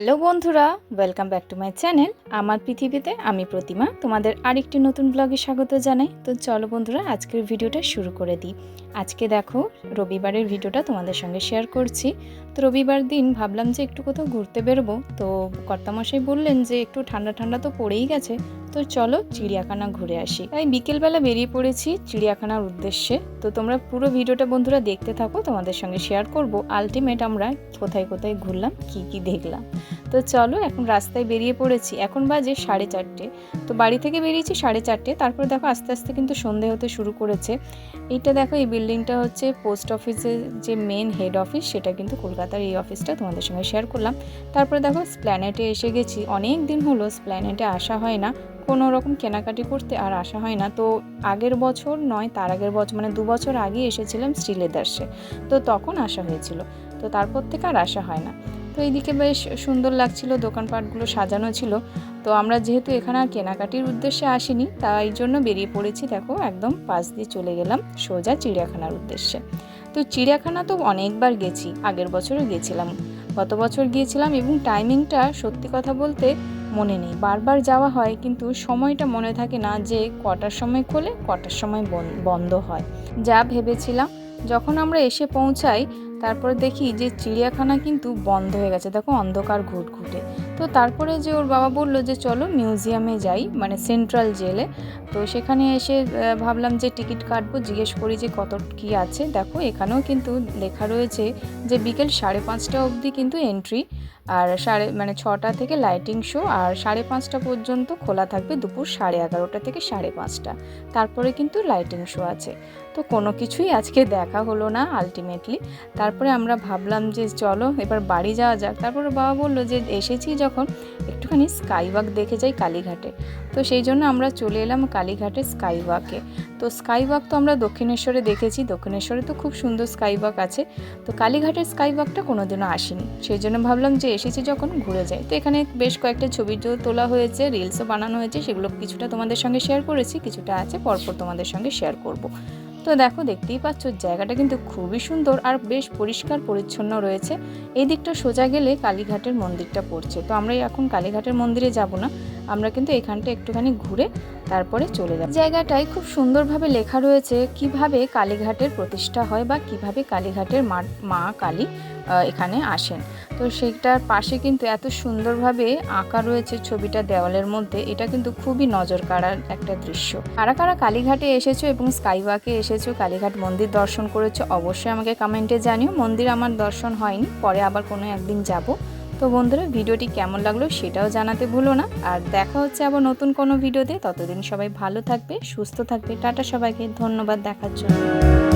Hello বন্ধুরা welcome back to my channel আমার পৃথিবীতে আমি প্রতিমা। তোমাদের আরেকটি নতুন ব্লগে স্বাগত জানাই। তো চলো বন্ধুরা, আজকের ভিডিওটা শুরু করে দিই। আজকে দেখো, রবিবারের ভিডিওটা তোমাদের সঙ্গে শেয়ার করছি। তো রবিবার দিন ভাবলাম যে একটু কোথাও ঘুরতে বেরোবো। তো কর্তামশাই বললেন যে একটু ঠান্ডা ঠান্ডা তো পড়েই গেছে। তো চলো চিড়িয়াখানা ঘুরে আসি। তাই বিকেলবেলা বেরিয়ে পড়েছি চিড়িয়াখানার উদ্দেশ্যে। তো তোমরা পুরো ভিডিওটা বন্ধুরা দেখতে থাকো, তোমাদের সঙ্গে শেয়ার করব। আলটিমেট আমরা কোথায় কোথায় ঘুরলাম, কি কি দেখলাম। তো চলো, এখন রাস্তায় বেরিয়ে পড়েছি। এখন বাজে সাড়ে চারটে। তো বাড়ি থেকে বেরিয়েছি সাড়ে চারটে। তারপর দেখো আস্তে আস্তে কিন্তু সন্ধে হতে শুরু করেছে। এইটা দেখো, এই বিল্ডিংটা হচ্ছে পোস্ট অফিসের যে মেন হেড অফিস, সেটা কিন্তু কলকাতার এই অফিসটা তোমাদের সঙ্গে শেয়ার করলাম। তারপরে দেখো, স্প্ল্যানেটে এসে গেছি। অনেক দিন হলো স্প্ল্যানেটে আসা হয় না। কোনো রকম কেনাকাটি করতে আর আসা হয় না। তো আগের বছর নয়, তার আগের বছর মানে দু বছর আগে এসেছিলাম শ্রীলেদার্সে। তো তখন আসা হয়েছিল। তো তারপর থেকে আর আসা হয় না। এইদিকে বেশ সুন্দর লাগছিল, দোকানপাটগুলো সাজানো ছিল। তো আমরা যেহেতু এখানে আর কেনাকাটির উদ্দেশ্যে আসিনি, তাই জন্য বেরিয়ে পড়েছি, দেখো, একদম পাশ দিয়ে চলে গেলাম সোজা চিড়িয়াখানার উদ্দেশ্যে। তো চিড়িয়াখানা তো অনেকবার গেছি, আগের বছরও গেছিলাম। গত বছর গিয়েছিলাম এবং টাইমিংটা সত্যি কথা বলতে মনে নেই, বারবার যাওয়া হয়, কিন্তু সময়টা মনে থাকে না যে কটার সময় খোলে, কটার সময় বন- বন্ধ হয়। যা ভেবেছিলাম, যখন আমরা এসে পৌঁছাই তারপরে দেখি যে চিড়িয়াখানা কিন্তু বন্ধ হয়ে গেছে। দেখো অন্ধকার ঘুটঘুটে। তো তারপরে যে ওর বাবা বলল যে চলো মিউজিয়ামে যাই মানে সেন্ট্রাল জেলে। তো সেখানে এসে ভাবলাম যে টিকিট কাটবো, জিজ্ঞেস করি যে কত কি আছে। দেখো, এখানেও কিন্তু লেখা রয়েছে যে বিকেল সাড়ে পাঁচটা অবধি কিন্তু এন্ট্রি আর সাড়ে মানে ছটা থেকে লাইটিং শো আর সাড়ে পাঁচটা পর্যন্ত খোলা থাকবে দুপুর সাড়ে এগারোটা থেকে সাড়ে পাঁচটা। তারপরে কিন্তু লাইটিং শো আছে। তো কোনো কিছুই আজকে দেখা হলো না আলটিমেটলি তারপরে আমরা ভাবলাম যে চলো, এবার বাড়ি যাওয়া যাক। তারপরে বাবা বলল যে এসেছি যখন একটুখানি স্কাই ওয়াক দেখে যাই কালীঘাটে। তো সেই জন্য আমরা চলে এলাম কালীঘাটে স্কাই ওয়াকে তো স্কাই ওয়াক তো আমরা দক্ষিণেশ্বরে দেখেছি। দক্ষিণেশ্বরে তো খুব সুন্দর স্কাই ওয়াক আছে। তো কালীঘাটের স্কাই ওয়াকটা কোনোদিনও আসেনি। সেই জন্য ভাবলাম যে এসেছি যখন ঘুরে যাই। তো এখানে বেশ কয়েকটা ছবি তোলা হয়েছে রিলসও বানানো হয়েছে। সেগুলো কিছুটা তোমাদের সঙ্গে শেয়ার করেছি, কিছুটা আছে, পরপর তোমাদের সঙ্গে শেয়ার করব। তো দেখো, দেখতেই পাচ্ছ, জায়গাটা কিন্তু খুবই সুন্দর আর বেশ পরিষ্কার পরিচ্ছন্ন রয়েছে। এই দিকটা সোজা গেলে কালীঘাটের মন্দিরটা পড়ছে। তো আমরা এখন কালীঘাটের মন্দিরে যাব না। আমরা কিন্তু এখানটা একটুখানি ঘুরে তারপরে চলে যাব। জায়গাটায় খুব সুন্দরভাবে লেখা রয়েছে কীভাবে কালীঘাটের প্রতিষ্ঠা হয় বা কীভাবে কালীঘাটের মা কালী এখানে আসেন। তো সেটার পাশে কিন্তু এত সুন্দরভাবে আঁকা রয়েছে ছবিটা দেওয়ালের মধ্যে, এটা কিন্তু খুবই নজর কাড়ার একটা দৃশ্য। কারা কারা কালীঘাটে এসেছ এবং স্কাইওয়াকে এসেছ, কালীঘাট মন্দির দর্শন করেছ, অবশ্যই আমাকে কমেন্টে জানিও। মন্দির আমার দর্শন হয়নি, পরে আবার কোনো একদিন যাব। তো বন্ধুরা, ভিডিওটি কেমন লাগল সেটাও জানাতে ভুলো না। আর দেখা হচ্ছে আবার নতুন কোনো ভিডিওতে। ততদিন সবাই ভালো থাকবে, সুস্থ থাকবে। টাটা সবাইকে, ধন্যবাদ দেখার জন্য।